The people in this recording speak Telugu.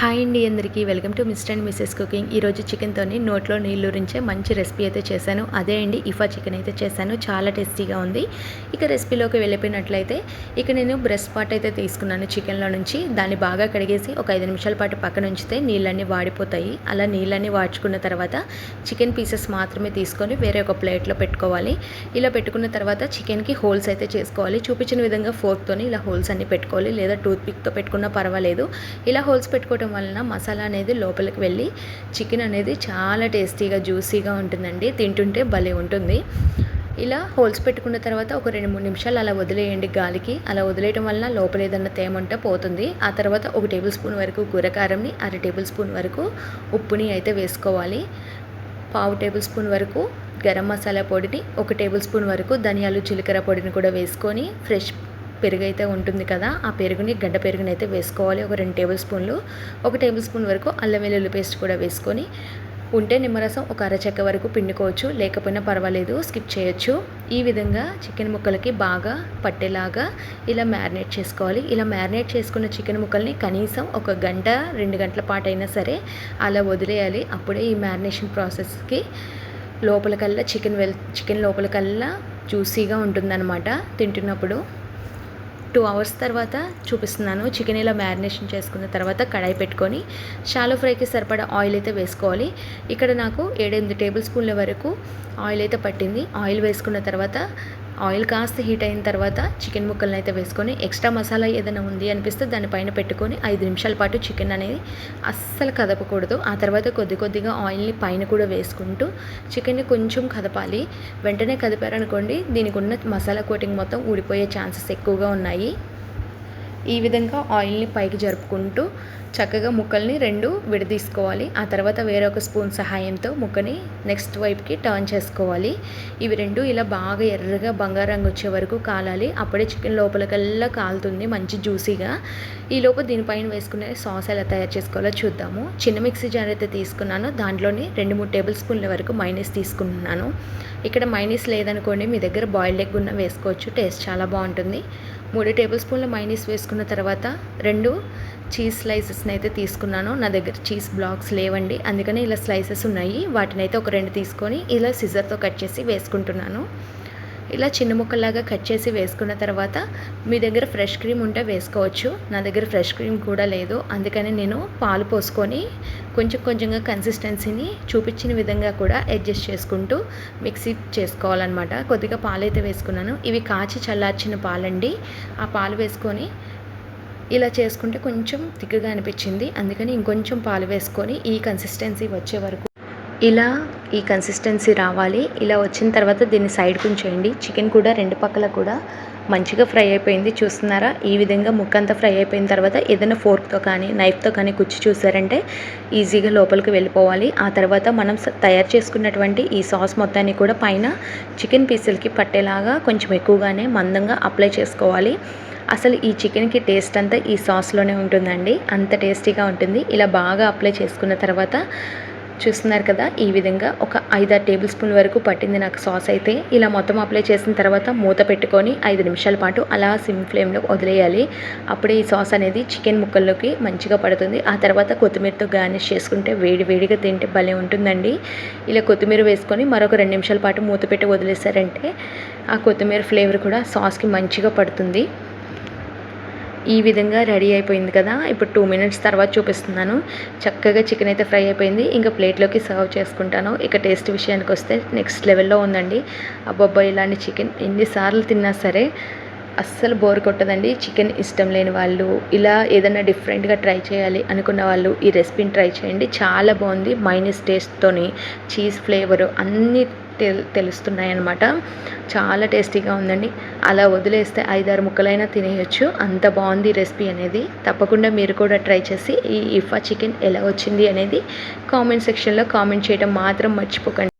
హాయ్ అండి అందరికీ. Welcome to mister and missus cooking. ఈరోజు చికెన్తోని నోట్లో నీళ్ళు రించే మంచి రెసిపీ అయితే చేశాను. అదే అండి ఇఫా చికెన్ అయితే చేశాను. చాలా టేస్టీగా ఉంది. ఇక రెసిపీలోకి వెళ్ళిపోయినట్లయితే ఇక నేను బ్రెస్ట్ పార్ట్ అయితే తీసుకున్నాను చికెన్లో నుంచి. దాన్ని బాగా కడిగేసి ఒక ఐదు నిమిషాల పాటు పక్కన ఉంచితే నీళ్ళన్నీ వాడిపోతాయి. అలా నీళ్ళన్నీ వాడ్చుకున్న తర్వాత చికెన్ పీసెస్ మాత్రమే తీసుకొని వేరే ఒక ప్లేట్లో పెట్టుకోవాలి. ఇలా పెట్టుకున్న తర్వాత చికెన్కి హోల్స్ అయితే చేసుకోవాలి. చూపించిన విధంగా ఫోర్క్తోని ఇలా హోల్స్ అన్ని పెట్టుకోవాలి. లేదా టూత్ పిక్తో పెట్టుకున్నా పర్వాలేదు. ఇలా హోల్స్ పెట్టుకోవడం వలన మసాలా అనేది లోపలికి వెళ్ళి చికెన్ అనేది చాలా టేస్టీగా జ్యూసీగా ఉంటుందండి. తింటుంటే భలే ఉంటుంది. ఇలా హోల్స్ పెట్టుకున్న తర్వాత ఒక రెండు మూడు నిమిషాలు అలా వదిలేయండి గాలికి. అలా వదిలేయడం వలన లోపల ఏదన్నా తేమ ఉంటే పోతుంది. ఆ తర్వాత ఒక టేబుల్ స్పూన్ వరకు గురకారంని అర టేబుల్ స్పూన్ వరకు ఉప్పుని అయితే వేసుకోవాలి. పావు టేబుల్ స్పూన్ వరకు గరం మసాలా పొడిని ఒక టేబుల్ స్పూన్ వరకు ధనియాలు జీలకర్ర పొడిని కూడా వేసుకొని ఫ్రెష్ పెరుగు అయితే ఉంటుంది కదా ఆ పెరుగుని గడ్డ పెరుగుని అయితే వేసుకోవాలి. ఒక రెండు టేబుల్ స్పూన్లు. ఒక టేబుల్ స్పూన్ వరకు అల్లం వెల్లుల్లి పేస్ట్ కూడా వేసుకొని ఉంటే నిమ్మరసం ఒక అరచెక్క వరకు పిండుకోవచ్చు. లేకపోయినా పర్వాలేదు స్కిప్ చేయొచ్చు. ఈ విధంగా చికెన్ ముక్కలకి బాగా పట్టేలాగా ఇలా మ్యారినేట్ చేసుకోవాలి. ఇలా మ్యారినేట్ చేసుకున్న చికెన్ ముక్కల్ని కనీసం ఒక గంట రెండు గంటల పాటు అయినా సరే అలా వదిలేయాలి. అప్పుడే ఈ మ్యారినేషన్ ప్రాసెస్కి లోపలికల్లా చికెన్ వెల్ చికెన్ లోపలికల్లా జ్యూసీగా ఉంటుందన్నమాట తింటున్నప్పుడు. టూ అవర్స్ తర్వాత చూపిస్తున్నాను. చికెన్ ఇలా మ్యారినేషన్ చేసుకున్న తర్వాత కడాయి పెట్టుకొని షాలో ఫ్రైకి సరిపడా ఆయిల్ అయితే వేసుకోవాలి. ఇక్కడ నాకు ఏడెనిమిది టేబుల్ స్పూన్ల వరకు ఆయిల్ అయితే పట్టింది. ఆయిల్ వేసుకున్న తర్వాత ఆయిల్ కాస్త హీట్ అయిన తర్వాత చికెన్ ముక్కలను అయితే వేసుకొని ఎక్స్ట్రా మసాలా ఏదైనా ఉంది అనిపిస్తే దానిపైన పెట్టుకొని ఐదు నిమిషాల పాటు చికెన్ అనేది అస్సలు కదపకూడదు. ఆ తర్వాత కొద్ది కొద్దిగా ఆయిల్ని పైన కూడా వేసుకుంటూ చికెన్ని కొంచెం కదపాలి. వెంటనే కదిపారనుకోండి దీనికి ఉన్న మసాలా కోటింగ్ మొత్తం ఊడిపోయే ఛాన్సెస్ ఎక్కువగా ఉన్నాయి. ఈ విధంగా ఆయిల్ని పైకి జరుపుకుంటూ చక్కగా ముక్కల్ని రెండు విడదీసుకోవాలి. ఆ తర్వాత వేరొక స్పూన్ సహాయంతో ముక్కని నెక్స్ట్ వైపుకి టర్న్ చేసుకోవాలి. ఇవి రెండు ఇలా బాగా ఎర్రగా బంగారు రంగు వచ్చే వరకు కాలాలి. అప్పుడే చికెన్ లోపలికల్లా కాలుతుంది మంచి జ్యూసీగా. ఈ దీనిపైన వేసుకునే సాస్ ఎలా తయారు చేసుకోవాలో చూద్దాము. చిన్న మిక్సీ జార్ అయితే తీసుకున్నాను. దాంట్లోని రెండు మూడు టేబుల్ స్పూన్ల వరకు మైనస్ తీసుకుంటున్నాను ఇక్కడ మైనస్ లేదనుకోండి మీ దగ్గర బాయిల్డ్ ఎగ్ ఉన్న వేసుకోవచ్చు. టేస్ట్ చాలా బాగుంటుంది. మూడు టేబుల్ స్పూన్ల మైనీస్ వేసుకున్న తర్వాత రెండు చీజ్ స్లైసెస్ని అయితే తీసుకున్నాను. నా దగ్గర చీజ్ బ్లాక్స్ లేవండి. అందుకని ఇలా స్లైసెస్ ఉన్నాయి. వాటిని అయితే ఒక రెండు తీసుకొని ఇలా సిజర్తో కట్ చేసి వేసుకుంటున్నాను. ఇలా చిన్న ముక్కలాగా కట్ చేసి వేసుకున్న తర్వాత మీ దగ్గర ఫ్రెష్ క్రీమ్ ఉంటే వేసుకోవచ్చు. నా దగ్గర ఫ్రెష్ క్రీమ్ కూడా లేదు. అందుకని నేను పాలు పోసుకొని కొంచెం కొంచెంగా కన్సిస్టెన్సీని చూపించిన విధంగా కూడా అడ్జస్ట్ చేసుకుంటూ మిక్సీ చేసుకోవాలన్నమాట. కొద్దిగా పాలు అయితే వేసుకున్నాను. ఇవి కాచి చల్లార్చిన పాలండి. ఆ పాలు వేసుకొని ఇలా చేసుకుంటే కొంచెం తిక్కుగా అనిపించింది. అందుకని ఇంకొంచెం పాలు వేసుకొని ఈ కన్సిస్టెన్సీ వచ్చే వరకు ఇలా ఈ కన్సిస్టెన్సీ రావాలి. ఇలా వచ్చిన తర్వాత దీన్ని సైడ్కి ఉంచేయండి. చికెన్ కూడా రెండు పక్కల కూడా మంచిగా ఫ్రై అయిపోయింది. చూస్తున్నారా? ఈ విధంగా ముక్కంతా ఫ్రై అయిపోయిన తర్వాత ఏదైనా ఫోర్క్తో కానీ నైఫ్తో కానీ కుచ్చి చూసారంటే ఈజీగా లోపలికి వెళ్ళిపోవాలి. ఆ తర్వాత మనం తయారు చేసుకున్నటువంటి ఈ సాస్ మొత్తాన్ని కూడా పైన చికెన్ పీసులకి పట్టేలాగా కొంచెం ఎక్కువగానే మందంగా అప్లై చేసుకోవాలి. అసలు ఈ చికెన్కి టేస్ట్ అంతా ఈ సాస్లోనే ఉంటుందండి. అంత టేస్టీగా ఉంటుంది. ఇలా బాగా అప్లై చేసుకున్న తర్వాత చూస్తున్నారు కదా ఈ విధంగా ఒక ఐదారు టేబుల్ స్పూన్ వరకు పట్టింది నాకు సాస్ అయితే. ఇలా మొత్తం అప్లై చేసిన తర్వాత మూత పెట్టుకొని ఐదు నిమిషాల పాటు అలా సిమ్ ఫ్లేమ్లో వదిలేయాలి. అప్పుడే ఈ సాస్ అనేది చికెన్ ముక్కల్లోకి మంచిగా పడుతుంది. ఆ తర్వాత కొత్తిమీరతో గార్నిష్ చేసుకుంటే వేడి వేడిగా తింటే భలే ఉంటుందండి. ఇలా కొత్తిమీర వేసుకొని మరొక రెండు నిమిషాల పాటు మూత పెట్టి వదిలేసారంటే ఆ కొత్తిమీర ఫ్లేవర్ కూడా సాస్కి మంచిగా పడుతుంది. ఈ విధంగా రెడీ అయిపోయింది కదా. ఇప్పుడు టూ మినిట్స్ తర్వాత చూపిస్తున్నాను. చక్కగా చికెన్ అయితే ఫ్రై అయిపోయింది. ఇంకా ప్లేట్లోకి సర్వ్ చేసుకుంటాను. ఇక టేస్ట్ విషయానికి వస్తే నెక్స్ట్ లెవెల్లో ఉందండి. అబ్బబ్బా ఇలాంటి చికెన్ ఎన్నిసార్లు తిన్నా సరే అస్సలు బోర్ కొట్టదండి. చికెన్ ఇష్టం లేని వాళ్ళు ఇలా ఏదైనా డిఫరెంట్గా ట్రై చేయాలి అనుకున్న వాళ్ళు ఈ రెసిపీని ట్రై చేయండి. చాలా బాగుంది. మైనస్ టేస్ట్తోని చీజ్ ఫ్లేవరు అన్నీ తెలుస్తున్నాయి అన్నమాట చాలా టేస్టీగా ఉందండి. అలా వదిలేస్తే ఐదారు ముక్కలైనా తినేయచ్చు. అంత బాగుంది రెసిపీ అనేది. తప్పకుండా మీరు కూడా ట్రై చేసి ఈ ఇఫా చికెన్ ఎలా వచ్చింది అనేది కామెంట్ సెక్షన్లో కామెంట్ చేయడం మాత్రం మర్చిపోకండి.